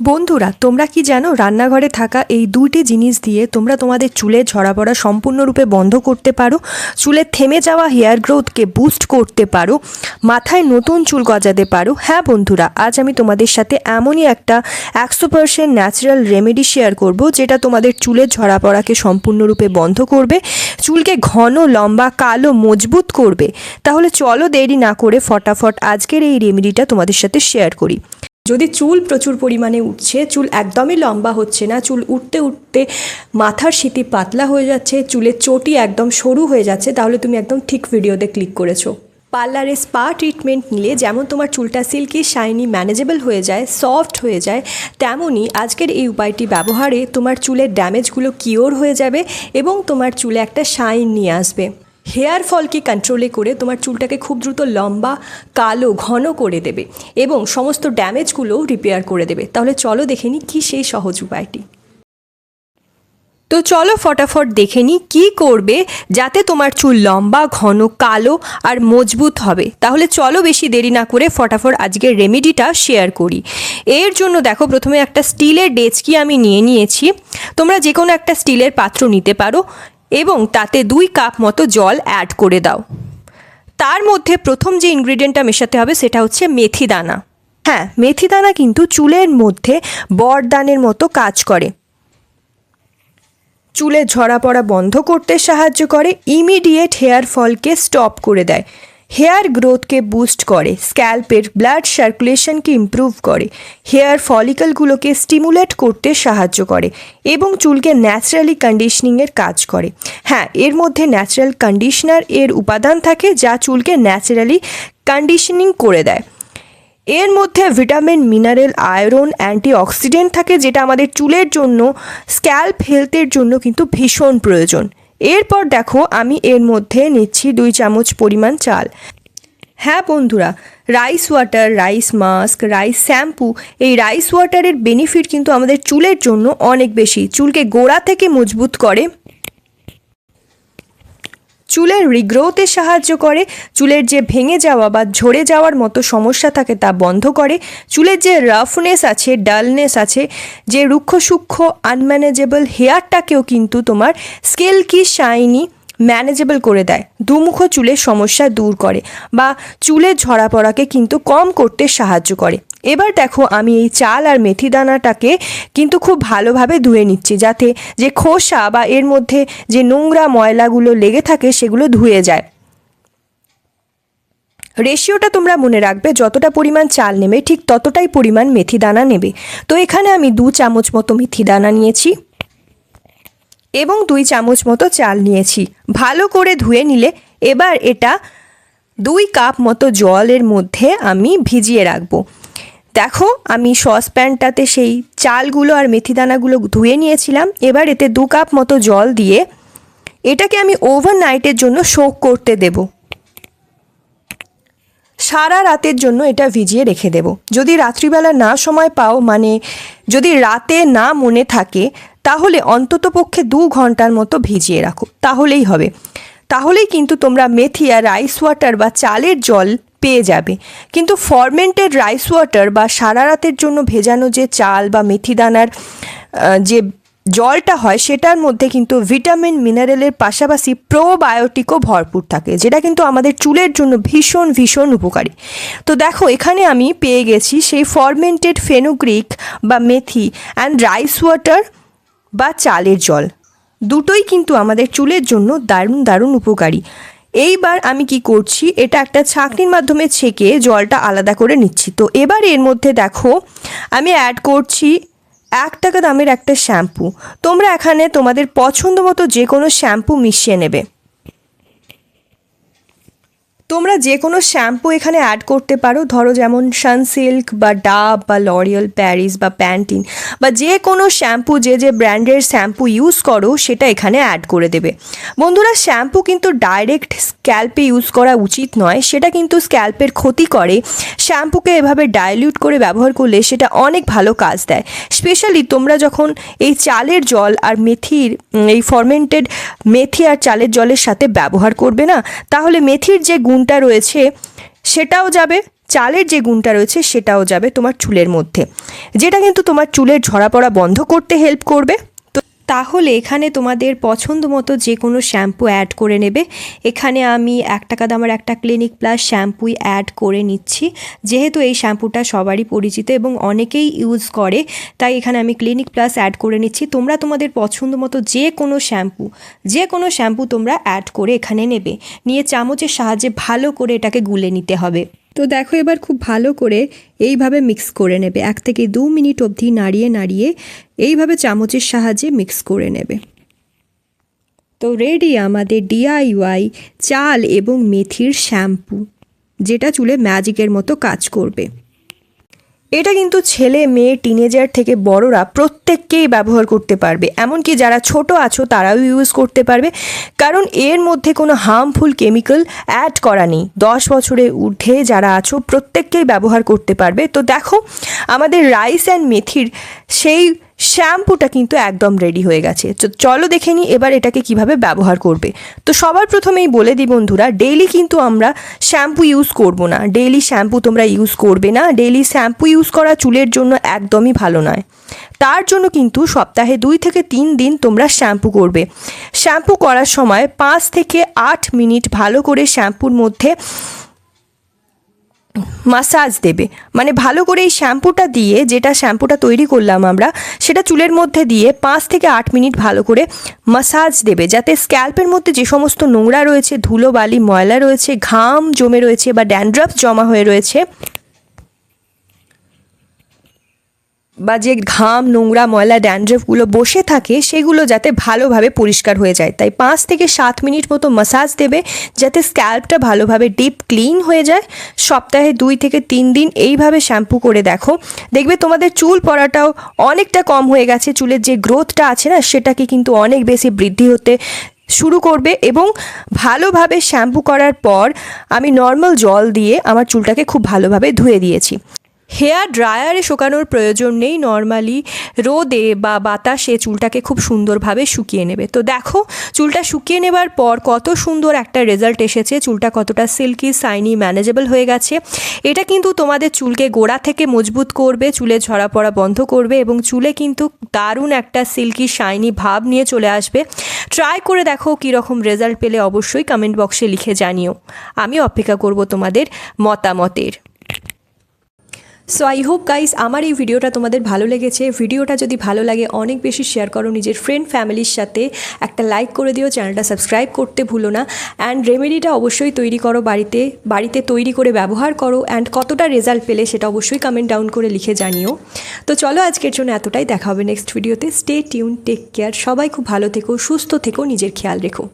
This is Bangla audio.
বন্ধুরা, তোমরা কি জানো রান্নাঘরে থাকা এই দুইটি জিনিস দিয়ে তোমরা তোমাদের চুলের ঝরা পড়া সম্পূর্ণরূপে বন্ধ করতে পারো চুলের থেমে যাওয়া হেয়ার গ্রোথকে বুস্ট করতে পারো, মাথায় নতুন চুল গজাতে পারো। হ্যাঁ বন্ধুরা, আজ আমি তোমাদের সাথে এমনই একটা একশো পার্সেন্ট ন্যাচারাল রেমেডি শেয়ার করব, যেটা তোমাদের চুলের ঝরা পড়াকে সম্পূর্ণরূপে বন্ধ করবে, চুলকে ঘন, লম্বা, কালো, মজবুত করবে। তাহলে চলো দেরি না করে ফটাফট আজকের এই রেমেডিটা তোমাদের সাথে শেয়ার করি। যদি চুল প্রচুর পরিমাণে উঠছে, চুল একদমই লম্বা হচ্ছে না, চুল উঠতে উঠতে মাথার সিটি পাতলা হয়ে যাচ্ছে, চুলের চটি একদম সরু হয়ে যাচ্ছে, তাহলে তুমি একদম ঠিক ভিডিওতে ক্লিক করেছ। পার্লারে স্পা ট্রিটমেন্ট নিলে যেমন তোমার চুলটা সিল্কি, শাইনি, ম্যানেজেবল হয়ে যায়, সফট হয়ে যায়, তেমনই আজকের এই উপায়টি ব্যবহারে তোমার চুলের ড্যামেজগুলো কিওর হয়ে যাবে এবং তোমার চুলে একটা শাইন নিয়ে আসবে। হেয়ার ফলকে কন্ট্রোলে করে তোমার চুলটাকে খুব দ্রুত লম্বা, কালো, ঘন করে দেবে এবং সমস্ত ড্যামেজগুলোও রিপেয়ার করে দেবে। তাহলে চলো দেখে নিই কী সেই সহজ উপায়টি। তো চলো ফটাফট দেখে নিই কী করবে যাতে তোমার চুল লম্বা, ঘন, কালো আর মজবুত হবে। তাহলে চলো বেশি দেরি না করে ফটাফট আজকের রেমেডিটা শেয়ার করি। এর জন্য দেখো প্রথমে একটা স্টিলের ডেচকি আমি নিয়ে নিয়েছি। তোমরা যে কোনো একটা স্টিলের পাত্র নিতে পারো। এবং তাতে দুই কাপ মতো জল অ্যাড করে দাও। তার মধ্যে প্রথম যে ইনগ্রিডিয়েন্টটা মেশাতে হবে সেটা হচ্ছে মেথি দানা। হ্যাঁ মেথি দানা কিন্তু চুলের মধ্যে বরদানের মতো কাজ করে। চুলে ঝরা পড়া বন্ধ করতে সাহায্য করে ইমিডিয়েট হেয়ার ফলকে স্টপ করে দেয়। হেয়ার গ্রোথকে বুস্ট করে, স্ক্যাল্পের ব্লাড সার্কুলেশনকে ইমপ্রুভ করে, হেয়ার ফলিকলগুলোকে স্টিমুলেট করতে সাহায্য করে এবং চুলকে ন্যাচারালি কন্ডিশনিংয়ের কাজ করে। হ্যাঁ এর মধ্যে ন্যাচারাল কন্ডিশনার এর উপাদান থাকে যা চুলকে ন্যাচারালি কন্ডিশনিং করে দেয়। এর মধ্যে ভিটামিন, মিনারেল, আয়রন, অ্যান্টিঅক্সিডেন্ট থাকে যেটা আমাদের চুলের জন্য, স্ক্যাল্প হেলথের জন্য কিন্তু ভীষণ প্রয়োজন। এরপর দেখো আমি এর মধ্যে নিচ্ছি দুই চামচ পরিমাণ চাল। হ্যাঁ বন্ধুরা rice water rice mask rice shampoo এই রাইস ওয়াটারের বেনিফিট কিন্তু আমাদের চুলের জন্য অনেক বেশি। চুলকে গোড়া থেকে মজবুত করে চুলের রিগ্রোথে সাহায্য করে, চুলের যে ভেঙে যাওয়া বা ঝরে যাওয়ার মতো সমস্যা থাকে তা বন্ধ করে, চুলের যে রাফনেস আছে ডালনেস আছে, যে রুক্ষ সূক্ষ্ম আনম্যানেজেবল হেয়ারটাকেও কিন্তু তোমার স্কেল কি শাইনি ম্যানেজেবল করে দেয়, দুমুখ চুলের সমস্যা দূর করে বা চুলের ঝরা পড়াকে কিন্তু কম করতে সাহায্য করে। এবার দেখো আমি এই চাল আর মেথি দানাটাকে কিন্তু খুব ভালোভাবে ধুয়ে নিচ্ছি যাতে যে খোসা বা এর মধ্যে যে নোংরা ময়লাগুলো লেগে থাকে সেগুলো ধুয়ে যায়। রেশিওটা তোমরা মনে রাখবে, যতটা পরিমাণ চাল নেবে, ঠিক ততটাই পরিমাণ মেথি দানা নেবে। তো এখানে আমি দু চামচ মতো মেথি দানা নিয়েছি এবং দুই চামচ মতো চাল নিয়েছি। ভালো করে ধুয়ে নিলে এবার এটা দুই কাপ মতো জলের মধ্যে আমি ভিজিয়ে রাখব। দেখো, আমি সসপ্যানটাতে সেই চালগুলো আর মেথি দানাগুলো ধুয়ে নিয়েছিলাম। এবার এতে দু কাপ মতো জল দিয়ে এটাকে আমি ওভারনাইটের জন্য শোক করতে দেবো। সারা রাতের জন্য এটা ভিজিয়ে রেখে দেব। যদি রাত্রিবেলা না সময় পাও মানে যদি রাতে না মনে থাকে, তাহলে অন্তত পক্ষে দু ঘণ্টার মতো ভিজিয়ে রাখো। তাহলেই হবে। তাহলেই কিন্তু তোমরা মেথি আর রাইস ওয়াটার বা চালের জল পেয়ে যাবে। কিন্তু ফরমেন্টেড রাইস ওয়াটার বা সারা রাতের জন্য ভেজানো যে চাল বা মেথি দানার যে জলটা হয় সেটার মধ্যে কিন্তু ভিটামিন মিনারেলের পাশাপাশি প্রোবায়োটিকও ভরপুর থাকে, যেটা কিন্তু আমাদের চুলের জন্য ভীষণ ভীষণ উপকারী। তো দেখো, এখানে আমি পেয়ে গেছি সেই ফরমেন্টেড ফেনুগ্রিক বা মেথি অ্যান্ড রাইস ওয়াটার বা চালের জল। দুটোই কিন্তু আমাদের চুলের জন্য দারুণ দারুণ উপকারী। এইবার আমি কি করছি, এটা একটা ছাঁকনির মাধ্যমে ছেঁকে জলটা আলাদা করে নিচ্ছি। তো এবার এর মধ্যে দেখো, আমি অ্যাড করছি এক টাকা দামের একটা শ্যাম্পু তোমরা এখানে তোমাদের পছন্দ মতো যে কোনো শ্যাম্পু মিশিয়ে নেবে। তোমরা যে কোনো শ্যাম্পু এখানে অ্যাড করতে পারো। ধরো যেমন সানসিল্ক বা ডাব বা লরিয়াল প্যারিস বা প্যান্টিন বা যে কোনো শ্যাম্পু, যে যে ব্র্যান্ডের শ্যাম্পু ইউজ করো, সেটা এখানে অ্যাড করে দেবে। বন্ধুরা, শ্যাম্পু কিন্তু ডাইরেক্ট স্ক্যাল্পে ইউজ করা উচিত নয়। সেটা কিন্তু স্ক্যাল্পের ক্ষতি করে। শ্যাম্পুকে এভাবে ডাইলিউট করে ব্যবহার করলে সেটা অনেক ভালো কাজ দেয়। স্পেশালি তোমরা যখন এই চালের জল আর মেথির, এই ফরমেন্টেড মেথি আর চালের জলের সাথে ব্যবহার করবে না, তাহলে মেথির যে গুণটা রয়েছে, সেটাও যাবে, চালের যে গুণটা রয়েছে সেটাও যাবে তোমার চুলের মধ্যে। যেটা কিন্তু তোমার চুলের ঝরা পড়া বন্ধ করতে হেল্প করবে। তাহলে এখানে তোমাদের পছন্দ মতো যে কোনো শ্যাম্পু অ্যাড করে নেবে। এখানে আমি এক টাকা দামের একটা ক্লিনিক প্লাস শ্যাম্পুই অ্যাড করে নিচ্ছি। যেহেতু এই শ্যাম্পুটা সবারই পরিচিত এবং অনেকেই ইউজ করে, তাই এখানে আমি ক্লিনিক প্লাস অ্যাড করে নিচ্ছি। তোমরা তোমাদের পছন্দ মতো যে কোনো শ্যাম্পু যে কোনো শ্যাম্পু তোমরা অ্যাড করে এখানে নেবে। নিয়ে চামচের সাহায্যে ভালো করে এটাকে গুলে নিতে হবে। তো দেখো এবার খুব ভালো করে এইভাবে মিক্স করে নেবে। এক থেকে দু মিনিট অবধি নাড়িয়ে নাড়িয়ে এইভাবে চামচের সাহায্যে মিক্স করে নেবে। তো রেডি আমাদের ডিআইওয়াই চাল এবং মেথির শ্যাম্পু, যেটা চুলে ম্যাজিকের মতো কাজ করবে। এটা কিন্তু ছেলে, মেয়ে টিনেজার থেকে বড়রা প্রত্যেককেই ব্যবহার করতে পারবে। এমনকি যারা ছোট আছো, তারাও ইউজ করতে পারবে। কারণ এর মধ্যে কোনো হার্মফুল কেমিক্যাল অ্যাড করা নেই। দশ বছরে ঊর্ধ্বে যারা আছো, প্রত্যেককেই ব্যবহার করতে পারবে। তো দেখো, আমাদের রাইস অ্যান্ড মেথির সেই শ্যাম্পুটা কিন্তু একদম রেডি হয়ে গেছে। চলো দেখে নিই এবার এটাকে কীভাবে ব্যবহার করবে। তো সবার প্রথমেই বলে দিই বন্ধুরা ডেইলি কিন্তু আমরা শ্যাম্পু ইউজ করব না। ডেইলি শ্যাম্পু তোমরা ইউজ করবে না। ডেইলি শ্যাম্পু ইউজ করা চুলের জন্য একদমই ভালো নয়। তার জন্য কিন্তু সপ্তাহে দুই থেকে তিন দিন তোমরা শ্যাম্পু করবে। শ্যাম্পু করার সময় পাঁচ থেকে আট মিনিট ভালো করে শ্যাম্পুর মধ্যে মাসাজ দেবে। মানে ভালো করে এই শ্যাম্পুটা দিয়ে যেটা শ্যাম্পুটা তৈরি করলাম আমরা, সেটা চুলের মধ্যে দিয়ে পাঁচ থেকে আট মিনিট ভালো করে মাসাজ দেবে। যাতে স্ক্যাল্পের মধ্যে যে সমস্ত নোংরা রয়েছে, ধুলো, বালি, ময়লা রয়েছে, ঘাম জমে রয়েছে বা ড্যান্ড্রাফ জমা হয়ে রয়েছে বা যে ঘাম, নোংরা, ময়লা ড্যান্ড্রফগুলো বসে থাকে, সেগুলো যাতে ভালোভাবে পরিষ্কার হয়ে যায়। তাই পাঁচ থেকে সাত মিনিট মতো মাসাজ দেবে, যাতে স্ক্যাল্পটা ভালোভাবে ডিপ ক্লিন হয়ে যায়। সপ্তাহে দুই থেকে তিন দিন এইভাবে শ্যাম্পু করে দেখো। দেখবে তোমাদের চুল পড়াটাও অনেকটা কম হয়ে গেছে। চুলের যে গ্রোথটা আছে না, সেটাকে কিন্তু অনেক বেশি বৃদ্ধি হতে শুরু করবে এবং ভালোভাবে শ্যাম্পু করার পর আমি নর্মাল জল দিয়ে আমার চুলটাকে খুব ভালোভাবে ধুয়ে দিয়েছি। হেয়ার ড্রায়ারে শুকানোর প্রয়োজন নেই। নর্মালি রোদে বা বাতাসে চুলটাকে খুব সুন্দরভাবে শুকিয়ে নেবে। তো দেখো, চুলটা শুকিয়ে নেবার পর কত সুন্দর একটা রেজাল্ট এসেছে। চুলটা কতটা সিল্কি, সাইনি, ম্যানেজেবল হয়ে গেছে। এটা কিন্তু তোমাদের চুলকে গোড়া থেকে মজবুত করবে, চুলে ঝরা পড়া বন্ধ করবে এবং চুলে কিন্তু দারুণ একটা সিল্কি শাইনি ভাব নিয়ে চলে আসবে। ট্রাই করে দেখো কীরকম রেজাল্ট পেলে অবশ্যই কমেন্ট বক্সে লিখে জানিও। আমি অপেক্ষা করব তোমাদের মতামতের। সো আই হোপ গাইস আমার এই ভিডিওটা তোমাদের ভালো লেগেছে। ভিডিওটা যদি ভালো লাগে, অনেক বেশি শেয়ার করো নিজের ফ্রেন্ড ফ্যামিলির সাথে। একটা লাইক করে দিও চ্যানেলটা সাবস্ক্রাইব করতে ভুলো না। অ্যান্ড রেমেডিটা অবশ্যই তৈরি করো বাড়িতে। বাড়িতে তৈরি করে ব্যবহার করো। অ্যান্ড কতটা রেজাল্ট পেলে সেটা অবশ্যই কমেন্ট ডাউন করে লিখে জানিও। তো চলো, আজকের জন্য এতটাই। দেখা হবে নেক্সট ভিডিওতে স্টে টিউন টেক কেয়ার সবাই খুব ভালো থেকো, সুস্থ থেকো, নিজের খেয়াল রেখো।